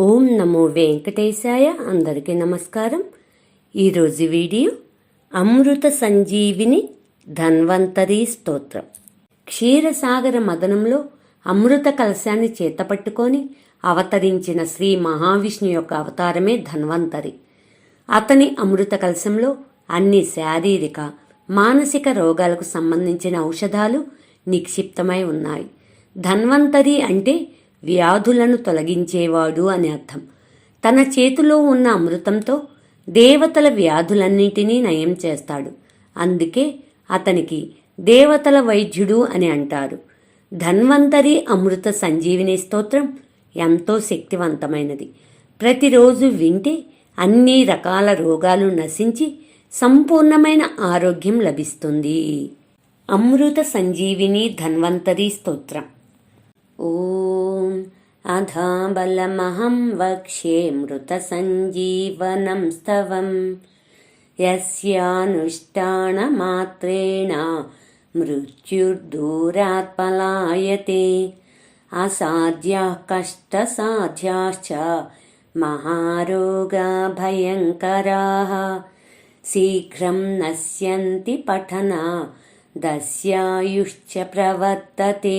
ఓం నమో వెంకటేశాయ అందరికీ నమస్కారం. ఈరోజు వీడియో అమృత సంజీవిని ధన్వంతరి స్తోత్రం. క్షీరసాగర మదనంలో అమృత కలశాన్ని చేతపట్టుకొని అవతరించిన శ్రీ మహావిష్ణు యొక్క అవతారమే ధన్వంతరి. అతని అమృత కలశంలో అన్ని శారీరక మానసిక రోగాలకు సంబంధించిన ఔషధాలు నిక్షిప్తమై ఉన్నాయి. ధన్వంతరి అంటే వ్యాధులను తొలగించేవాడు అని అర్థం. తన చేతిలో ఉన్న అమృతంతో దేవతల వ్యాధులన్నిటినీ నయం చేస్తాడు. అందుకే అతనికి దేవతల వైద్యుడు అని అంటారు. ధన్వంతరి అమృత సంజీవిని స్తోత్రం ఎంతో శక్తివంతమైనది. ప్రతిరోజు వింటే అన్ని రకాల రోగాలు నశించి సంపూర్ణమైన ఆరోగ్యం లభిస్తుంది. అమృత సంజీవిని ధన్వంతరి స్తోత్రం. ॐ अधाबलमहं वक्ष्ये मृतसञ्जीवनं स्तवम् यस्यानुष्ठानमात्रेण मृत्युर्दूरात् पलायते असाध्याः कष्टसाध्याश्च महारोगा भयङ्कराः शीघ्रं नश्यन्ति पठना दस्यायुश्च प्रवर्तते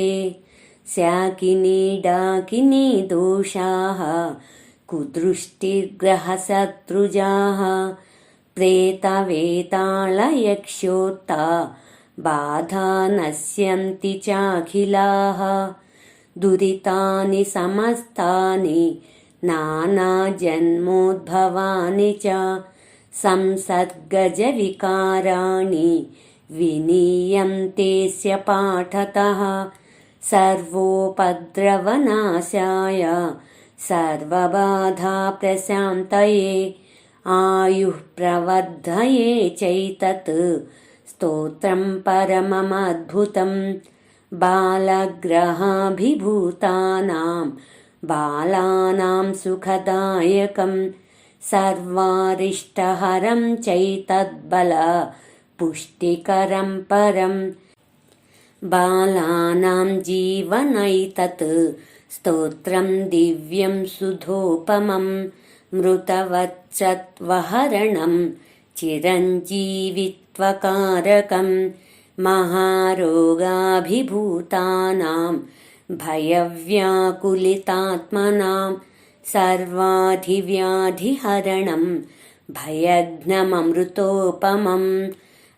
శాకినీ డాకినీ దోషాः కుదృష్టిగ్రహశత్రుజాः ప్రేతవేతాళయక్షోత్తా బాధా నశ్యంతి చాఖిలా దురితాని సమస్తాని నానాజన్మోద్భవాని చ సంసర్గజ వికారాణి వినీయంతేస్య పాఠతః सर्वोपद्रवनाशाय सर्वबाधाप्रशान्तये आयुः प्रवर्धये चैतत् स्तोत्रं परममद्भुतं बालग्रहाभिभूतानां बालानां सुखदायकं सर्वारिष्टहरं चैतद्बल पुष्टिकरं परम् बालानां जीवनैतत्। स्तोत्रं दिव्यं सुधोपमं मृतवत्सत्वहरणं चिरञ्जीवित्वकारकं महारोगाभिभूतानां भयव्याकुलितात्मनां सर्वाधिव्याधिहरणं भयघ्नममृतोपमम्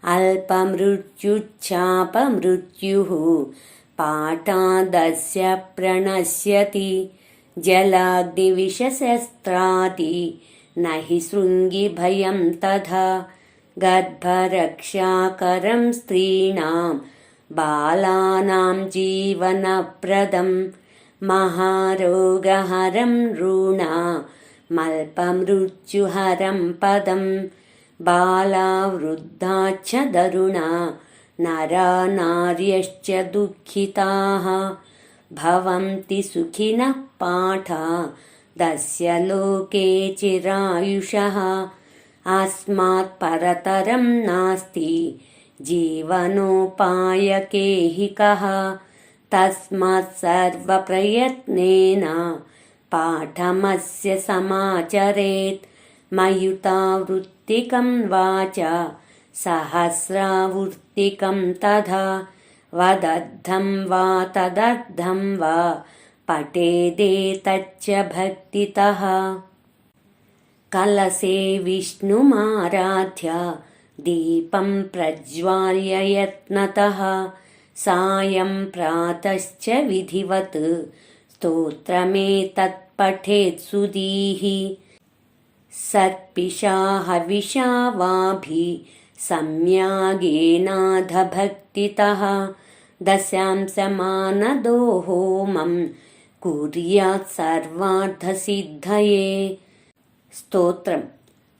अल्पमृत्युच्छापमृत्युः पाठादस्य प्रणश्यति जलाग्निविषशस्त्राति न हि शृङ्गिभयं तथा गर्भरक्षाकरं स्त्रीणां बालानां जीवनप्रदं महारोगहरं ऋणा मल्पमृत्युहरं पदम् బాలా వృద్ధాచ్చ దరుణా నరా నార్యశ్చ దుఃఖితాः భవంతి సుఖినః పాఠా దస్య లోకే చిరాయుషः ఆస్మాత్ పరతరం నాస్తి జీవనోపాయకేహికः తస్మాత్ సర్వప్రయత్నేన పాఠమస్య సమాచరేత్ मयुतावृत्तिकं वाच सहस्रावृत्तिकं तथा वदद्धं वा तदर्थं वा पठेदेतच्च भक्तितः कलसे विष्णुमाराध्य दीपं प्रज्वाल्य यत्नतः सायं प्रातश्च विधिवत् स्तोत्रमेतत्पठेत् सुधीः सर्पिषा हविषा वाभि सम्यागेनाधभक्तितः दशांशमानदो होमं कुर्यात् सर्वार्थसिद्धये। स्तोत्रम्।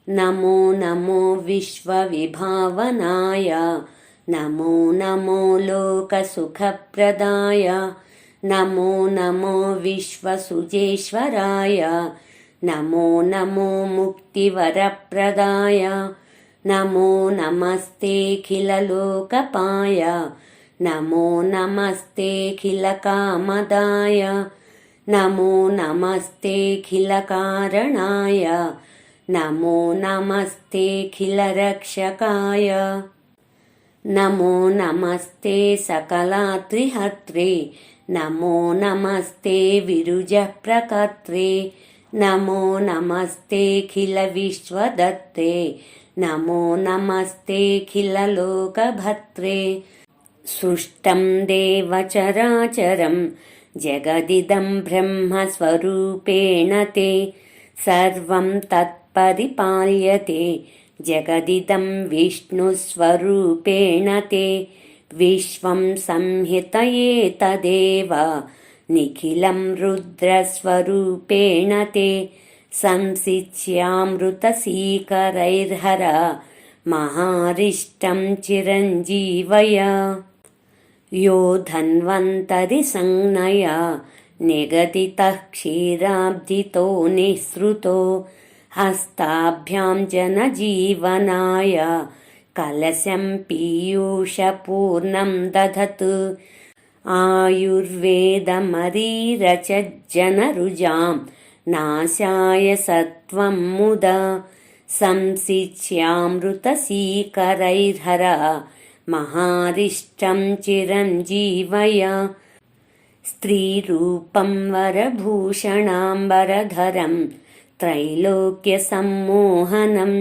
नमो नमो विश्वविभावनाय। नमो नमो लोकसुखप्रदाय। नमो नमो विश्वसुजेश्वराय नमो नमो मुक्तिवरप्रदाय नमो नमस्तेऽखिललोकपाय नमो नमस्तेऽखिलकामदाय नमो नमस्तेऽखिलकारणाय नमो नमस्तेऽखिलरक्षकाय नमो नमस्ते सकलात्रिहत्रे नमो नमस्ते विरुजप्रकर्त्रे నమో నమస్తేఖిల విశ్వదత్తే నమో నమస్తేఖిలలోకభత్రే సృష్టం దేవచరాచరం జగదిదం బ్రహ్మస్వరూపేణ తే. సర్వం తత్పరిపాల్యతే జగదిదం విష్ణుస్వరూపేణ తే. విశ్వం సంహితయే తదేవ निखिलं रुद्रस्वरूपेण ते संसिच्यामृतसीकरैर्हर महारिष्टं चिरञ्जीवय यो धन्वन्तरिसंज्ञया निगदितः क्षीराब्धितो निःसृतो हस्ताभ्यां जनजीवनाय कलशं पीयूषपूर्णं दधतु आयुर्वेदमरीरचज्जनरुजां नाशाय सत्त्वं मुद संसिच्यामृतसीकरैर्हर महारिष्टं चिरञ्जीवय स्त्रीरूपं वरभूषणाम्बरधरं त्रैलोक्यसम्मोहनं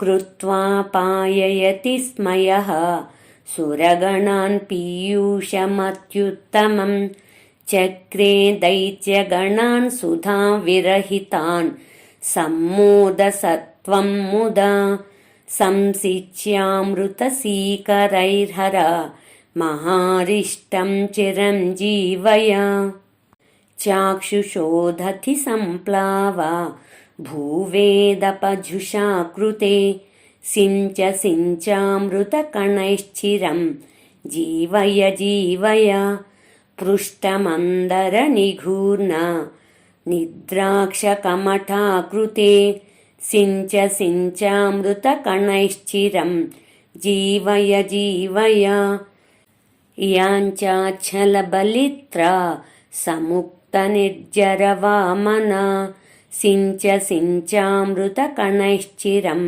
कृत्वा पाययति स्मयः सुरगणान् पीयूषमत्युत्तमं चक्रे दैत्यगणान् सुधाविरहितान् सम्मोदसत्त्वं मुदा संसिच्यामृतसीकरैर्हर महारिष्टं चिरञ्जीवय। चाक्षुषोधति सम्प्लावा भूवेदपजुषा कृते सिञ्च सिञ्चामृतकणैश्चिरं जीवय जीवय पृष्ठमन्दरनिघूर्ण निद्राक्षकमठाकृते सिञ्च सिञ्चामृतकणैश्चिरं जीवय जीवय याञ्चाच्छलबलित्रा समुक्तनिर्जरवामना सिञ्च सिञ्चामृतकणैश्चिरं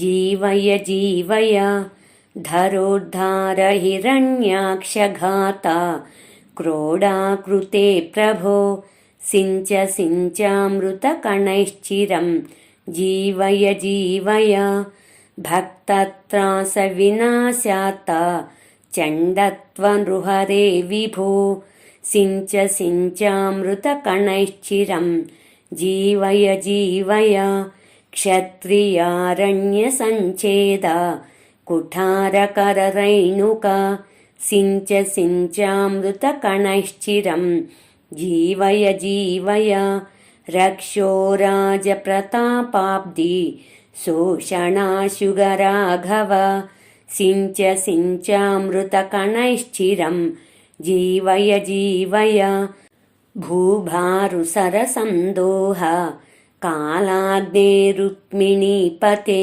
जीवय जीवय धरोद्धारहिरण्याक्षघाता क्रोडाकृते प्रभो सिञ्च सिञ्चामृतकणैश्चिरं जीवय जीवय भक्तत्रासविनाशाता चण्डत्वनृहरे विभो सिञ्च सिञ्चामृतकणैश्चिरं जीवय जीवय क्षत्रियारण्यसञ्छेद कुठारकररैणुक सिञ्च सिञ्चामृतकणैश्चिरं जीवय जीवय रक्षोराजप्रतापाब्धि शोषणाशुगराघव सिञ्च सिञ्चामृतकणैश्चिरं जीवय जीवय भूभारुसरसन्दोह कालाग्नेरुक्मिणीपते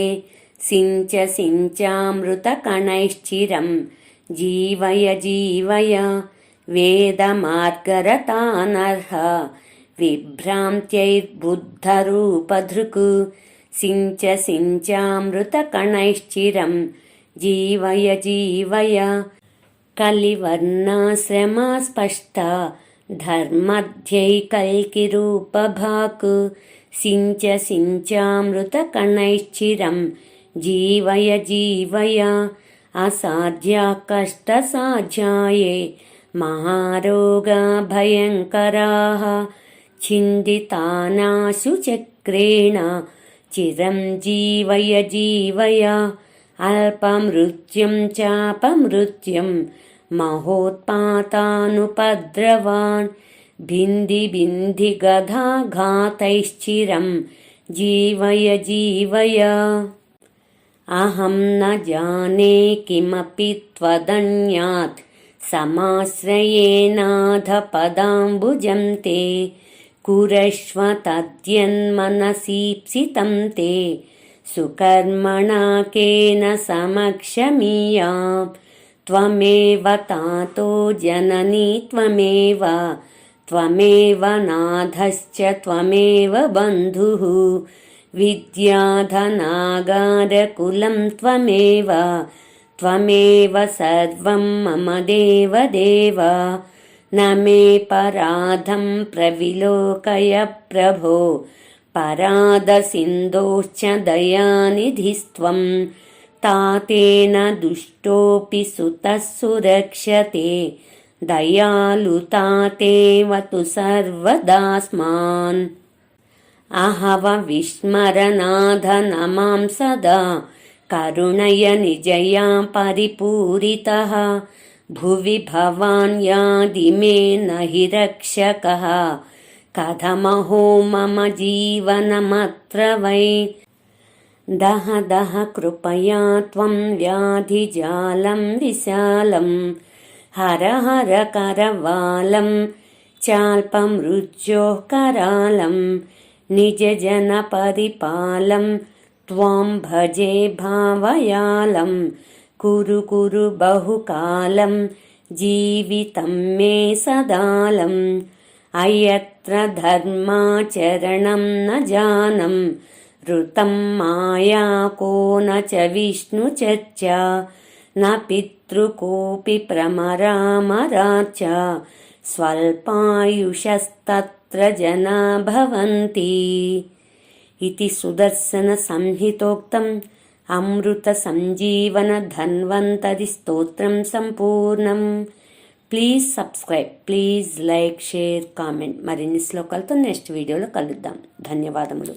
सिञ्च सिञ्चामृतकणैश्चिरं जीवय जीवय वेदमार्गरतानर्ह विभ्रान्त्यैर्बुद्धरूपधृक् सिञ्च सिञ्चामृतकणैश्चिरं जीवय जीवय कलिवर्णाश्रमा स्पष्टा धर्मध्यैकल्किरूपभाक् सिञ्च सिञ्चामृतकणैश्चिरं जीवय जीवय असाध्या कष्टसाध्याये महारोगभयङ्कराः छिन्दितानाशु चक्रेण चिरं जीवय जीवय अल्पमृत्युं चापमृत्युं महोत्पातानुपद्रवान् भिन्धि भिन्धि गधाघातैश्चिरं जीवय जीवय अहं न जाने किमपि त्वदन्यात् समाश्रयेनाधपदाम्बुजं ते कुरश्व तद्यन्मनसीप्सितं ते सुकर्मणा केन समक्षमीयां त्वमेव तातो जननी त्वमेव त्वमेव नाथश्च त्वमेव बन्धुः विद्याधनागारकुलं त्वमेव त्वमेव सर्वं मम देवदेव न मे पराधं प्रविलोकय प्रभो परादसिन्धोश्च दयानिधिस्त्वं तातेन दुष्टोऽपि सुतः सुरक्ष्यते दयालुतातेव तु सर्वदास्मान् अहव विस्मरनाथ नमां सदा करुणय निजया परिपूरितः भुवि भवान् यादि मे न हि रक्षकः कथमहो मम जीवनमत्र वै दह दह कृपया त्वं व्याधिजालं विशालं हर हर करवालं चाल्पमृज्योः करालं निजजनपरिपालं त्वां भजे भावयालं कुरु कुरु बहुकालं जीवितं मे सदालम् अयत्र धर्माचरणं न जानम् ऋतं माया को न च विष्णुचर्चा न पितृकोऽपि प्रमरामराच स्वल्पायुषस्तत्र जना भवन्ति इति सुदर्शनसंहितोक्तम् अमृतसञ्जीवनधन्वन्तरिस्तोत्रं सम्पूर्णम् please subscribe please like share comment మరిన్ని శ్లోకాలతో నెక్స్ట్ వీడియోలో కలుద్దాం ధన్యవాదములు